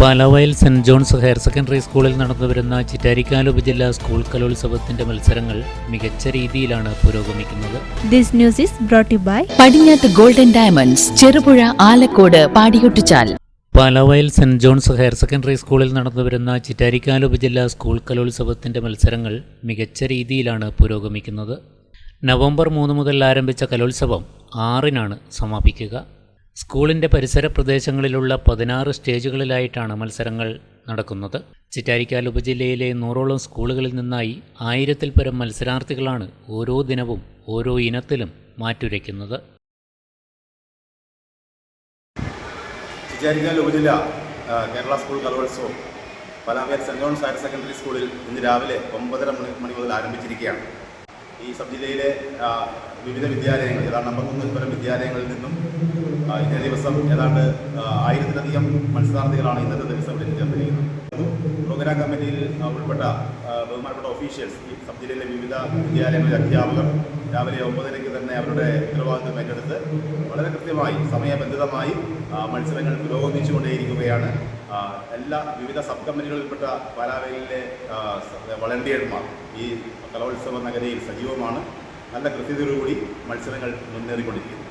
Palavayal saint John's higher secondary സ്കൂളിൽ നടന്നുവരുന്ന ചിറ്റാരിക്കാൽ ഉപജില്ലാ സ്കൂൾ കലോത്സവത്തിന്റെ മത്സരങ്ങൾ മികച്ച രീതിയിലാണ് പുരോഗമിക്കുന്നത്. This news is brought to you by Padinjath golden diamonds Cherupuzha Alakode Padiyottuchal. Palavayal saint John's higher secondary സ്കൂളിൽ നടന്നുവരുന്ന ചിറ്റാരിക്കാൽ ഉപജില്ലാ സ്കൂൾ കലോത്സവത്തിന്റെ മത്സരങ്ങൾ മികച്ച രീതിയിലാണ് പുരോഗമിക്കുന്നത്. നവംബർ മൂന്ന് മുതൽ ആരംഭിച്ച കലോത്സവം ആറിനാണ് സമാപിക്കുക. സ്കൂളിന്റെ പരിസര പ്രദേശങ്ങളിലുള്ള പതിനാറ് സ്റ്റേജുകളിലായിട്ടാണ് മത്സരങ്ങൾ നടക്കുന്നത്. ചിറ്റാരിക്കാൽ ഉപജില്ലയിലെ നൂറോളം സ്കൂളുകളിൽ നിന്നായി ആയിരത്തിൽ പരം മത്സരാർത്ഥികളാണ് ഓരോ ദിനവും ഓരോ ഇനത്തിലും മാറ്റുരയ്ക്കുന്നത്. ചിറ്റാരിക്കാൽ ഉപജില്ല കേരള സ്കൂൾ കലോത്സവം Palamel saint John's higher secondary സ്കൂളിൽ ഇന്ന് രാവിലെ ഒമ്പതര മണി മുതൽ ആരംഭിച്ചിരിക്കുകയാണ്. ഈ സബ് ജില്ലയിലെ വിവിധ വിദ്യാലയങ്ങൾ ഏതാണ്ട് അമ്പത്തൊന്ന് പരം വിദ്യാലയങ്ങളിൽ നിന്നും ഇന്നേ ദിവസം ഏതാണ്ട് ആയിരത്തിലധികം മത്സരാർത്ഥികളാണ് ഇന്നത്തെ ദിവസം ഇവിടെ ചേർന്നിരിക്കുന്നത് പ്രോഗ്രാം കമ്മിറ്റിയിൽ ഉൾപ്പെട്ട ബഹുമാനപ്പെട്ട ഒഫീഷ്യൽസ് ഈ സബ് ജില്ലയിലെ വിവിധ വിദ്യാലയങ്ങളിലെ അധ്യാപകർ രാവിലെ ഒമ്പതരയ്ക്ക് തന്നെ അവരുടെ ഉത്തരവാദിത്വം ഏറ്റെടുത്ത് വളരെ കൃത്യമായി സമയബന്ധിതമായി മത്സരങ്ങൾ പുരോഗമിച്ചുകൊണ്ടേയിരിക്കുകയാണ്. എല്ലാ വിവിധ സബ് കമ്മിറ്റികളിൽപ്പെട്ട പാലാവയിലെ വളണ്ടിയർമാർ ഈ കലോത്സവ നഗരിയിൽ സജീവമാണ്. നല്ല കൃത്യതയോടുകൂടി മത്സരങ്ങൾ മുന്നേറിക്കൊണ്ടിരിക്കുന്നു.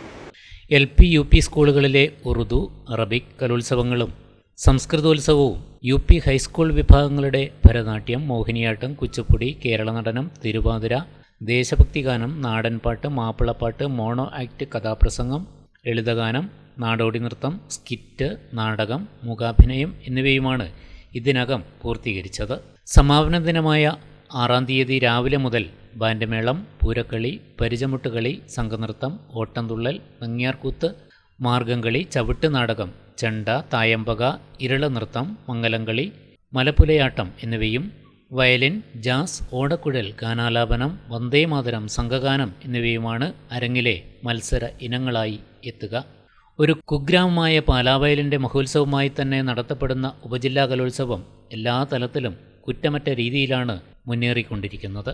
എൽ പി യു പി സ്കൂളുകളിലെ ഉറുദു അറബിക് കലോത്സവങ്ങളും സംസ്കൃതോത്സവവും യു പി ഹൈസ്കൂൾ വിഭാഗങ്ങളുടെ ഭരതനാട്യം മോഹിനിയാട്ടം കുച്ചിപ്പുടി കേരള നടനം തിരുവാതിര ദേശഭക്തിഗാനം നാടൻപാട്ട് മാപ്പിളപ്പാട്ട് മോണോ ആക്ട് കഥാപ്രസംഗം ലളിതഗാനം നാടോടി നൃത്തം സ്കിറ്റ് നാടകം മുഖാഭിനയം എന്നിവയുമാണ് ഇതിനകം പൂർത്തീകരിച്ചത്. സമാപന ദിനമായ ആറാം തീയതി രാവിലെ മുതൽ ബാൻഡമേളം പൂരക്കളി പരിചമുട്ടുകളി സംഘനൃത്തം ഓട്ടംതുള്ളൽ നങ്ങിയാർകൂത്ത് മാർഗംകളി ചവിട്ട് നാടകം ചെണ്ട തായമ്പക ഇരള നൃത്തം മംഗലംകളി മലപ്പുലയാട്ടം എന്നിവയും വയലിൻ ജാസ് ഓടക്കുഴൽ ഗാനാലാപനം വന്ദേമാതരം സംഘഗാനം എന്നിവയുമാണ് അരങ്ങിലെ മത്സര ഇനങ്ങളായി എത്തുക. ഒരു കുഗ്രാമമായ പാലാവയലിന്റെ മഹോത്സവമായി തന്നെ നടത്തപ്പെടുന്ന ഉപജില്ലാ കലോത്സവം എല്ലാ തലത്തിലും കുറ്റമറ്റ രീതിയിലാണ് മുന്നേറിക്കൊണ്ടിരിക്കുന്നത്.